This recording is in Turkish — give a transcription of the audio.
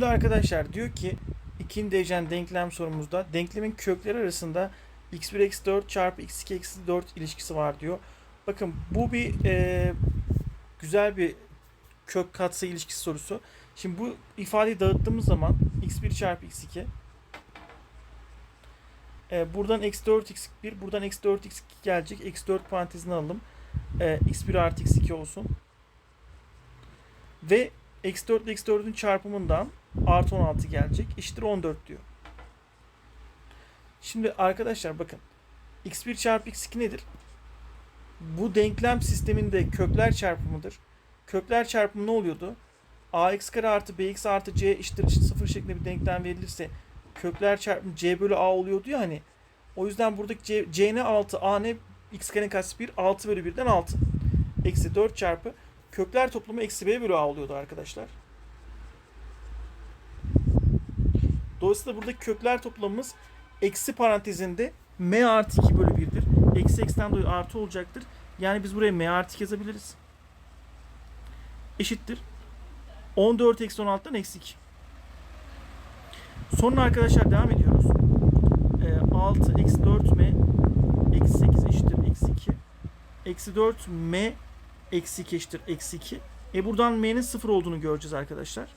Şimdi arkadaşlar diyor ki ikinci derecen denklem sorumuzda denklemin kökleri arasında x1 eksi 4 çarpı x2 eksi 4 ilişkisi var diyor. Bakın bu bir e, güzel bir kök katsayı ilişkisi sorusu. Şimdi bu ifadeyi dağıttığımız zaman x1 çarpı x2 e, buradan eksi 4 x1 buradan eksi 4 x2 gelecek. Eksi 4 parantezine alalım. E, x1 artı x2 olsun. Ve eksi 4 ile eksi 4'ün çarpımından artı 16 gelecek. Eşittir 14 diyor. Şimdi arkadaşlar bakın. x1 çarpı x2 nedir? Bu denklem sisteminde kökler çarpımıdır. Kökler çarpımı ne oluyordu? ax kare artı bx artı c eşittir 0 şeklinde bir denklem verilirse kökler çarpımı c bölü a oluyordu ya hani. O yüzden buradaki c, c ne 6 a ne x kare kaç 1 6 bölü 1'den 6. Eksi 4 çarpı kökler toplamı eksi b bölü a oluyordu arkadaşlar. Dolayısıyla buradaki kökler toplamımız eksi parantezinde m artı 2 bölü 1'dir. Eksi eksiden dolayı artı olacaktır. Yani biz buraya m artı 2 yazabiliriz. Eşittir. 14 eksi 16'dan eksi 2. Sonra arkadaşlar devam ediyoruz. Ee, 6 eksi 4m eksi 8 eşittir eksi 2. Eksi 4m eksi 2 eşittir eksi 2. E buradan m'nin 0 olduğunu göreceğiz arkadaşlar.